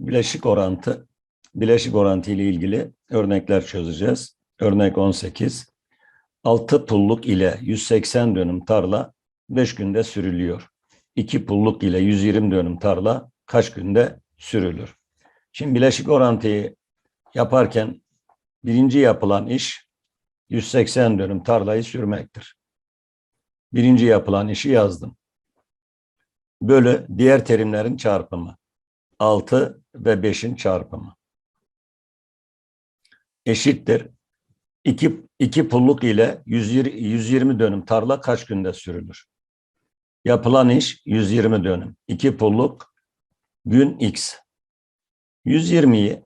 Bileşik orantı, bileşik orantı ile ilgili örnekler çözeceğiz. Örnek 18. 6 pulluk ile 180 dönüm tarla 5 günde sürülüyor. 2 pulluk ile 120 dönüm tarla kaç günde sürülür? Şimdi bileşik orantıyı yaparken birinci yapılan iş 180 dönüm tarlayı sürmektir. Birinci yapılan işi yazdım. Bölü diğer terimlerin çarpımı. 6 ve 5'in çarpımı. Eşittir. 2, 2 pulluk ile 120, 120 dönüm tarla kaç günde sürülür? Yapılan iş 120 dönüm. 2 pulluk gün x. 120'yi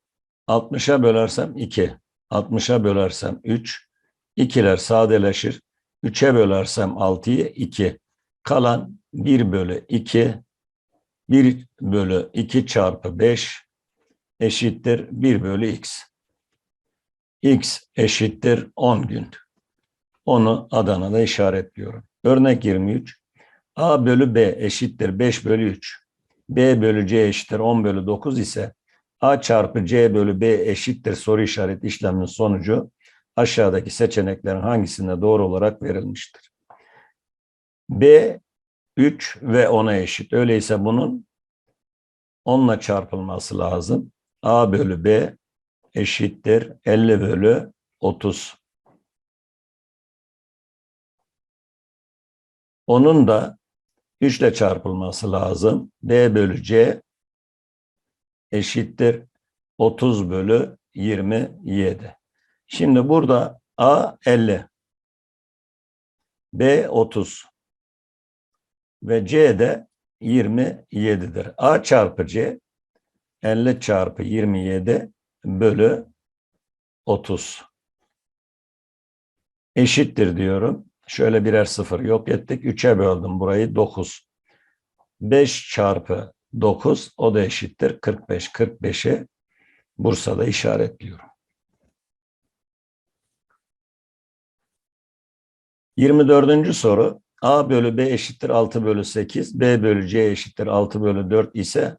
60'a bölersem 2. 60'a bölersem 3. 2'ler sadeleşir. 3'e bölersem 6'yı 2. Kalan 1 bölü 2 1 bölü 2 çarpı 5 eşittir 1 bölü x. x eşittir 10 gün. Onu Adana'da işaretliyorum. Örnek 23. a bölü b eşittir 5 bölü 3. b bölü c eşittir 10 bölü 9 ise a çarpı c bölü b eşittir soru işareti işleminin sonucu aşağıdaki seçeneklerin hangisinde doğru olarak verilmiştir? b 3 ve 10'a eşit. Öyleyse bunun 10'la çarpılması lazım. A bölü B eşittir 50 bölü 30. Onun da 3 ile çarpılması lazım. B bölü C eşittir 30 bölü 27. Şimdi burada A 50. B 30 ve C de 27'dir. A çarpı C 50 çarpı 27 bölü 30 eşittir diyorum. Şöyle birer sıfır yok ettik. 3'e böldüm burayı 9. 5 çarpı 9 o da eşittir 45. 45'i Bursa'da işaretliyorum. 24. soru A bölü B eşittir 6 bölü 8, B bölü C eşittir 6 bölü 4 ise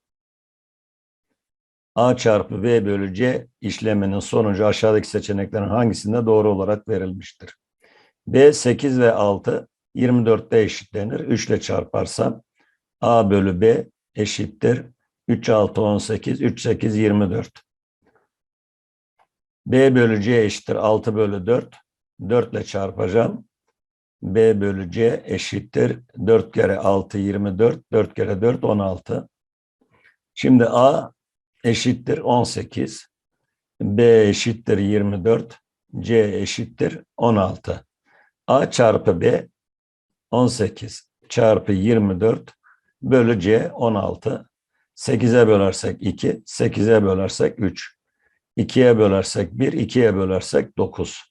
A çarpı B bölü C işleminin sonucu aşağıdaki seçeneklerin hangisinde doğru olarak verilmiştir? B 8 ve 6 24'te eşitlenir. 3 ile çarparsam A bölü B eşittir. 3 6 18, 3 8 24. B bölü C eşittir 6 bölü 4. 4 ile çarpacağım. B bölü C eşittir. 4 kere 6 24. 4 kere 4 16. Şimdi A eşittir 18. B eşittir 24. C eşittir 16. A çarpı B 18 çarpı 24 bölü C 16. 8'e bölersek 2, 8'e bölersek 3. 2'ye bölersek 1, 2'ye bölersek 9.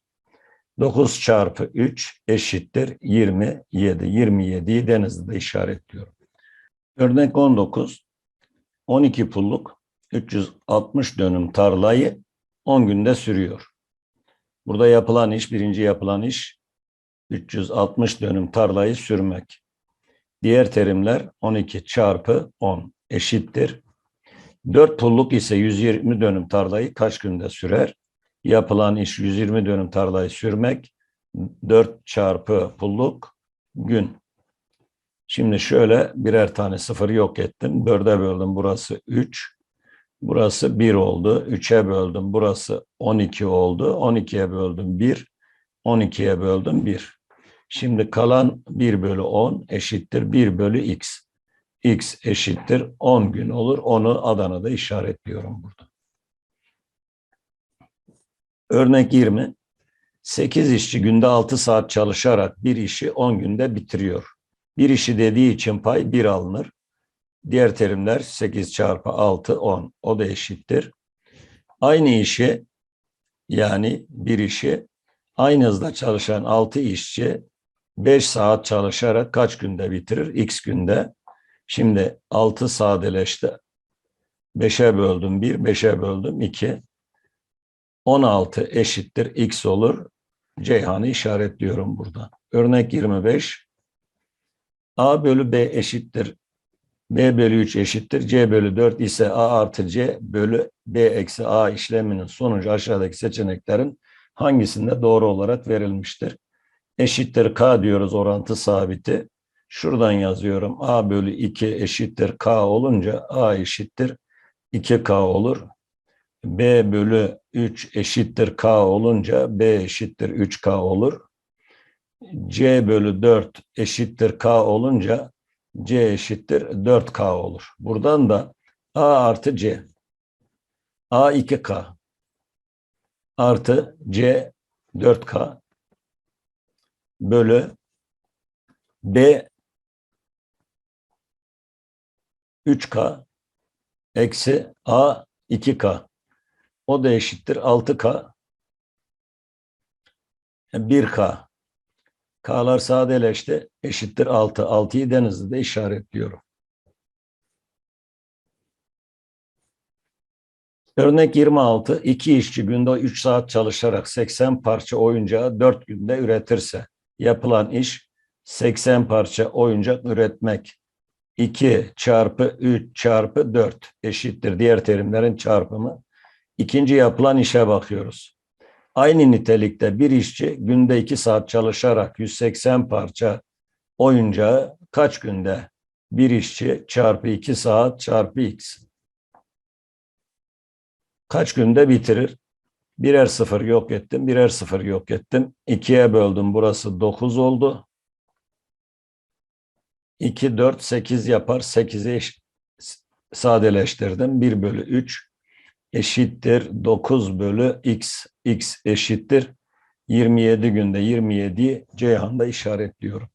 9 çarpı 3 eşittir 27. 27'yi denizde işaretliyorum. Örnek 19. 12 pulluk 360 dönüm tarlayı 10 günde sürüyor. Burada yapılan iş, birinci yapılan iş 360 dönüm tarlayı sürmek. Diğer terimler 12 çarpı 10 eşittir. 4 pulluk ise 120 dönüm tarlayı kaç günde sürer? Yapılan iş 120 dönüm tarlayı sürmek. 4 çarpı pulluk gün. Şimdi şöyle birer tane sıfır yok ettim. 4'e böldüm. Burası 3. Burası 1 oldu. 3'e böldüm. Burası 12 oldu. 12'ye böldüm 1. 12'ye böldüm 1. Şimdi kalan 1 bölü 10 eşittir 1 bölü x. x eşittir 10 gün olur. Onu Adana'da işaretliyorum burada. Örnek 20. 8 işçi günde 6 saat çalışarak bir işi 10 günde bitiriyor. Bir işi dediği için pay 1 alınır. Diğer terimler 8 çarpı 6 10. O da eşittir. Aynı işi yani bir işi aynı hızda çalışan 6 işçi 5 saat çalışarak kaç günde bitirir? X günde. Şimdi 6 sadeleşti. 5'e böldüm 1, 5'e böldüm 2. 16 eşittir X olur. Ceyhan'ı işaretliyorum burada. Örnek 25. A bölü B eşittir B bölü 3 eşittir. C bölü 4 ise A artı C bölü B eksi A işleminin sonucu aşağıdaki seçeneklerin hangisinde doğru olarak verilmiştir? Eşittir K diyoruz orantı sabiti. Şuradan yazıyorum. A bölü 2 eşittir K olunca A eşittir 2K olur. B bölü 3 eşittir K olunca B eşittir 3K olur. C bölü 4 eşittir K olunca C eşittir 4K olur. Buradan da A artı C. A 2K artı C 4K bölü B 3K eksi A 2K. O da eşittir 6K 1K. K'lar sadeleşti. Eşittir 6. 6'yı denizde işaretliyorum. Örnek 26. İki işçi günde 3 saat çalışarak 80 parça oyuncağı 4 günde üretirse yapılan iş 80 parça oyuncak üretmek. 2 çarpı 3 çarpı 4 eşittir. Diğer terimlerin çarpımı. İkinci yapılan işe bakıyoruz. Aynı nitelikte bir işçi günde 2 saat çalışarak 180 parça oyuncağı kaç günde bir işçi çarpı 2 saat çarpı x kaç günde bitirir? Birer sıfır yok ettim, birer sıfır yok ettim. 2'ye böldüm, burası 9 oldu. 2, 4, 8 yapar. 8'i sadeleştirdim. 1 bölü 3 eşittir 9 bölü x. x eşittir 27 günde 27'yi Ceyhan'da işaretliyorum.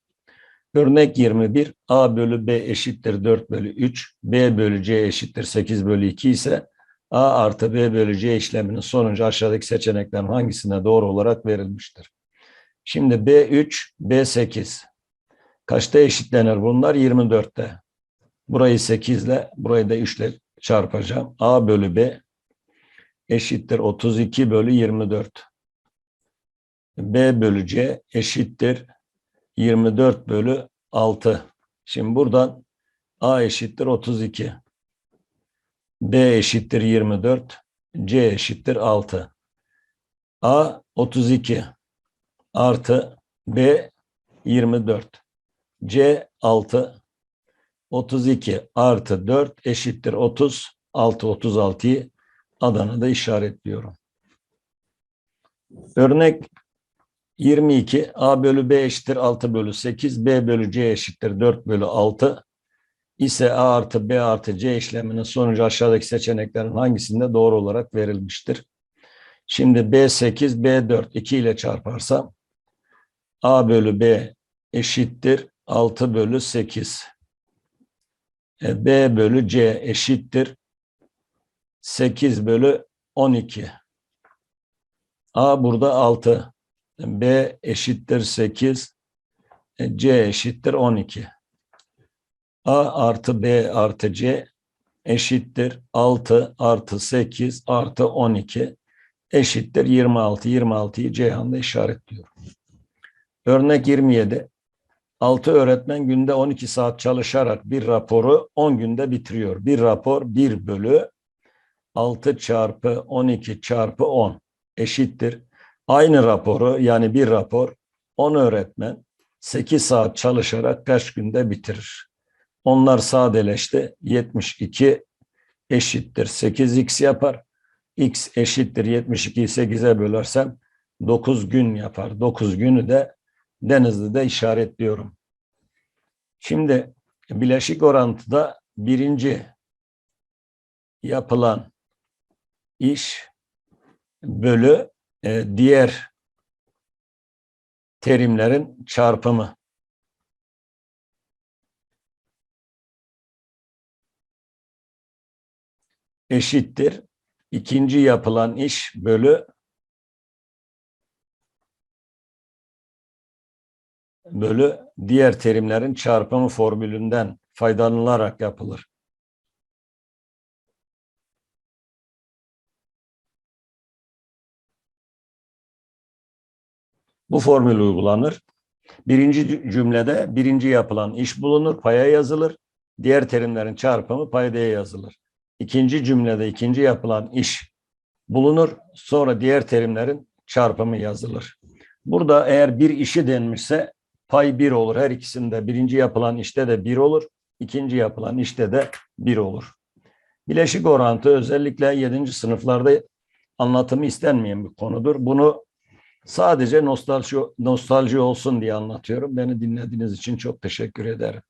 Örnek 21 a bölü b eşittir 4 bölü 3 b bölü c eşittir 8 bölü 2 ise a artı b bölü c işleminin sonucu aşağıdaki seçeneklerin hangisine doğru olarak verilmiştir? Şimdi b3 b8 kaçta eşitlenir bunlar? 24'te. Burayı 8 ile burayı da 3 ile çarpacağım. a bölü b eşittir 32 bölü 24. B bölü C eşittir 24 bölü 6. Şimdi buradan A eşittir 32. B eşittir 24. C eşittir 6. A 32 artı B 24. C 6 32 artı 4 eşittir 30. 6 36'yı Adana'da işaretliyorum. Örnek 22 A bölü B eşittir 6 bölü 8 B bölü C eşittir 4 bölü 6 ise A artı B artı C işleminin sonucu aşağıdaki seçeneklerin hangisinde doğru olarak verilmiştir? Şimdi B8 B4 2 ile çarparsam A bölü B eşittir 6 bölü 8 e, B bölü C eşittir 8 bölü 12. A burada 6. B eşittir 8. E, C eşittir 12. A artı B artı C eşittir 6 artı 8 artı 12 eşittir 26. 26'yı Ceyhan'da işaretliyorum. Örnek 27. 6 öğretmen günde 12 saat çalışarak bir raporu 10 günde bitiriyor. Bir rapor 1 bölü 6 çarpı 12 çarpı 10 eşittir. Aynı raporu yani bir rapor 10 öğretmen 8 saat çalışarak kaç günde bitirir? Onlar sadeleşti. 72 eşittir 8x yapar. x eşittir 72'yi 8'e bölersem 9 gün yapar. 9 günü de Denizli'de işaretliyorum. Şimdi bileşik orantıda birinci yapılan iş bölü e, diğer terimlerin çarpımı. eşittir. ikinci yapılan iş bölü bölü diğer terimlerin çarpımı formülünden faydalanılarak yapılır. Bu formül uygulanır. Birinci cümlede birinci yapılan iş bulunur, paya yazılır. Diğer terimlerin çarpımı paydaya yazılır. İkinci cümlede ikinci yapılan iş bulunur. Sonra diğer terimlerin çarpımı yazılır. Burada eğer bir işi denmişse pay bir olur. Her ikisinde birinci yapılan işte de bir olur. ikinci yapılan işte de bir olur. Bileşik orantı özellikle 7. sınıflarda anlatımı istenmeyen bir konudur. Bunu sadece nostalji, nostalji olsun diye anlatıyorum. Beni dinlediğiniz için çok teşekkür ederim.